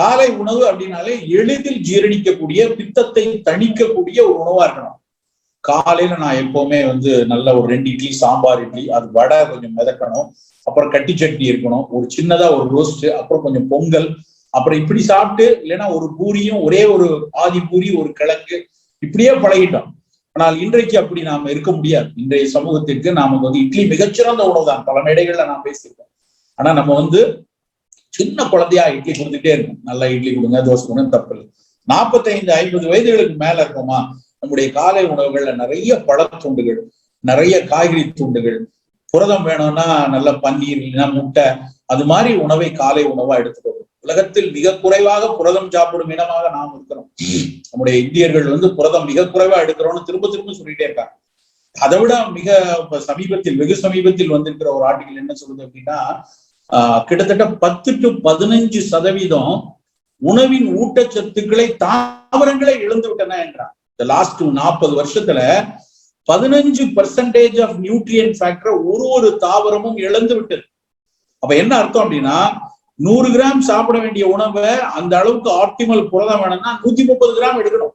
காலை உணவு அப்படின்னாலே எளிதில் ஜீரணிக்கக்கூடிய பித்தத்தை தணிக்கக்கூடிய ஒரு உணவா இருக்கணும். காலையில நான் எப்பவுமே வந்து நல்ல ஒரு ரெண்டு இட்லி சாம்பார் இட்லி அது வடை கொஞ்சம் மிதக்கணும். அப்புறம் கட்டி சட்னி இருக்கணும். ஒரு சின்னதா ஒரு ரோஸ்ட் அப்புறம் கொஞ்சம் பொங்கல். அப்புறம் இப்படி சாப்பிட்டு இல்லைன்னா ஒரு பூரியும் ஒரே ஒரு ஆதி பூரி ஒரு கிழங்கு இப்படியே பழகிட்டோம். ஆனால் இன்றைக்கு அப்படி நாம இருக்க முடியாது. இன்றைய சமூகத்திற்கு நாம வந்து இட்லி மிகச்சிறந்த உணவு தான் பல மேடைகள்ல நான் பேசியிருக்கேன். ஆனா நம்ம வந்து சின்ன குழந்தையா இட்லி கொடுத்துட்டே இருக்கும். நல்லா இட்லி கொடுங்க தோசை கொடுங்க தப்பு இல்லை. நாற்பத்தைந்து ஐம்பது வயதுகளுக்கு மேல இருக்கோமா? நம்முடைய காலை உணவுகள்ல நிறைய பழத்துண்டுகள் நிறைய காய்கறி துண்டுகள். புரதம் வேணும்னா நல்ல பன்னீர் இல்லைன்னா முட்டை அது மாதிரி உணவை காலை உணவா எடுத்துக்கணும் உலகத்தில் மிக குறைவாக புரதம் சாப்பிடும் இனமாக நாம் இருக்கிறோம். நம்முடைய இந்தியர்கள் வந்து புரதம் மிக குறைவா எடுக்கிறோம்னு திரும்ப திரும்ப சொல்லிட்டே இருக்காங்க. அதை விட மிக சமீபத்தில் வெகு சமீபத்தில் வந்திருக்கிற ஒரு ஆர்டிகல் என்ன சொல்லுது அப்படின்னா கிட்டத்தட்ட பத்து டு பதினஞ்சு சதவீதம் உணவின் ஊட்டச்சத்துக்களை தாவரங்களே இழந்து விட்டன என்றார் இந்த லாஸ்ட் நாற்பது வருஷத்துல பதினஞ்சு பர்சன்டேஜ் ஆஃப் நியூட்ரியன் ஃபேக்டரை ஒரு ஒரு தாவரமும் இழந்து விட்டது அப்ப என்ன அர்த்தம் அப்படின்னா நூறு கிராம் சாப்பிட வேண்டிய உணவை அந்த அளவுக்கு ஆப்டிமல் புரதம் வேணும்னா நூத்தி முப்பது கிராம் எடுக்கணும்.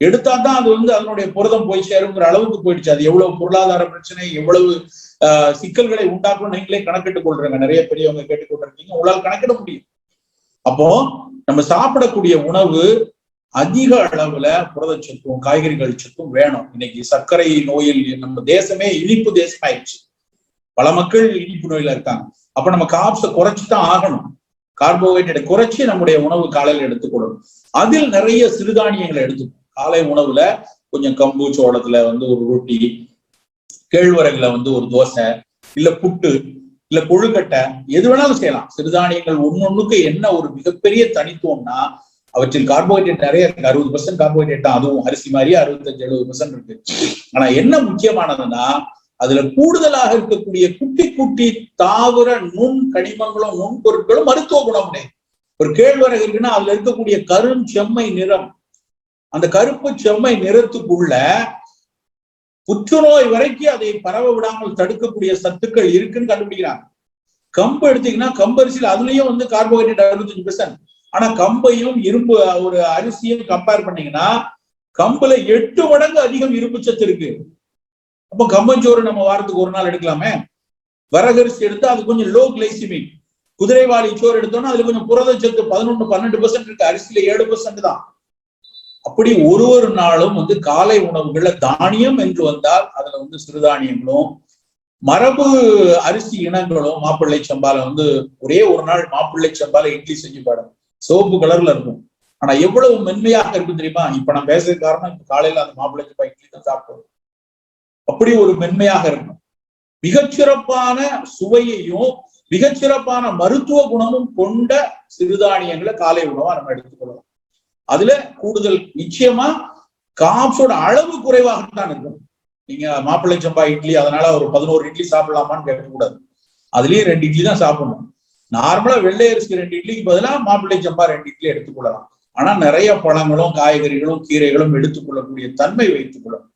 எடுத்தா தான் அது வந்து அதனுடைய புரதம் போய் சேருங்கிற அளவுக்கு போயிடுச்சு. அது எவ்வளவு பொருளாதார பிரச்சனை எவ்வளவு சிக்கல்களை உண்டாக்கும் நீங்களே கணக்கிட்டுக் கொள்றீங்க நிறைய பெரியவங்க கேட்டுக்கொண்டிருக்கீங்க உங்களால் கணக்கிட முடியும். அப்போ நம்ம சாப்பிடக்கூடிய உணவு அதிக அளவுல புரதச்சத்தும் காய்கறிகள் சத்தும் வேணும். இன்னைக்கு சர்க்கரை நோயில் நம்ம தேசமே இனிப்பு தேசம் ஆயிடுச்சு பல மக்கள் இனிப்பு நோயில இருக்காங்க. அப்ப நம்ம காப்ஸை குறைச்சு தான் ஆகணும். கார்போஹைட்ரேட் குறைச்சி நம்முடைய உணவு காலையில் எடுத்துக்கொள்ளணும் அதில் நிறைய சிறுதானியங்களை எடுத்துக்கணும். காலை உணவுல கொஞ்சம் கம்பு சோளத்துல வந்து ஒரு ரொட்டி கேழ்வரகுல வந்து ஒரு தோசை இல்ல புட்டு இல்ல கொழுக்கட்டை எது வேணாலும் செய்யலாம். சிறுதானியங்கள் ஒன்னொன்னுக்கு என்ன ஒரு மிகப்பெரிய தனித்துவம்னா அவற்றில் கார்போஹைட்ரேட் நிறைய இருக்கு. அறுபது பர்சன்ட் கார்போஹைட்ரேட் தான். அதுவும் அரிசி மாதிரியே அறுபத்தஞ்சு எழுபது பர்சன்ட் இருக்கு. ஆனா என்ன முக்கியமானதுன்னா அதுல கூடுதலாக இருக்கக்கூடிய குட்டி குட்டி தாவர நுண் கனிமங்களும் நுண் பொருட்களும் மருத்துவ குணம் ஒரு கேழ்வரகு இருக்குன்னா அதுல இருக்கக்கூடிய கரும் செம்மை நிறம் அந்த கருப்பு செம்மை நிறத்துக்குள்ள புற்றுநோய் வரைக்கும் அதை பரவ விடாமல் தடுக்கக்கூடிய சத்துக்கள் இருக்குன்னு கண்டுபிடிக்கிறாங்க. கம்பு எடுத்தீங்கன்னா கம்பரிசியில் அதுலயும் வந்து கார்போஹைட்ரேட் அறுபத்தஞ்சு பெர்சன்ட் ஆனா கம்பையும் இரும்பு ஒரு அரிசியும் கம்பேர் பண்ணீங்கன்னா கம்புல எட்டு மடங்கு அதிகம் இரும்பு சத்து இருக்கு. அப்ப கம்பஞ்சோறு நம்ம வாரத்துக்கு ஒரு நாள் எடுக்கலாமே? வரகரிசி எடுத்தா அது கொஞ்சம் லோ கிளைசிமிக் குதிரைவாளி சோறு எடுத்தோம்னா அதுல கொஞ்சம் புரதச்சத்து பதினொன்னு பன்னெண்டு பர்சன்ட் இருக்கு. அரிசியில ஏழு பர்சன்ட் தான். அப்படி ஒரு ஒரு நாளும் வந்து காலை உணவுகள்ல தானியம் என்று வந்தால் அதுல வந்து சிறுதானியங்களும் மரபு அரிசி இனங்களும் மாப்பிள்ளை சம்பால வந்து ஒரே ஒரு நாள் மாப்பிள்ளை சம்பால இட்லி செஞ்சு பாடும் சோப்பு கலர்ல இருக்கும். ஆனா எவ்வளவு மென்மையாக இருக்கும் தெரியுமா? இப்ப நான் பேசுறது காரணம் இப்ப காலையில அந்த மாப்பிள்ளை சம்பா இட்லி தான் சாப்பிடுவோம். அப்படி ஒரு மென்மையாக இருக்கும். மிகச்சிறப்பான சுவையையும் மிகச்சிறப்பான மருத்துவ குணமும் கொண்ட சிறுதானியங்களை காலை உணவா நம்ம எடுத்துக்கொள்ளலாம் அதுல கூடுதல் நிச்சயமா காப்ஸோட அளவு குறைவாகத்தான் இருக்கும். நீங்க மாப்பிள்ளை சம்பா இட்லி அதனால ஒரு பதினோரு இட்லி சாப்பிடலாமான்னு கேட்கக்கூடாது. அதுலயும் ரெண்டு இட்லி தான் சாப்பிடணும். நார்மலா வெள்ளை அரிசி ரெண்டு இட்லிக்கு பதிலாக மாப்பிள்ளை சம்பா ரெண்டு இட்லி எடுத்துக்கொள்ளலாம் ஆனா நிறைய பழங்களும் காய்கறிகளும் கீரைகளும் எடுத்துக்கொள்ளக்கூடிய தன்மை வைத்துக் கொள்ளணும்.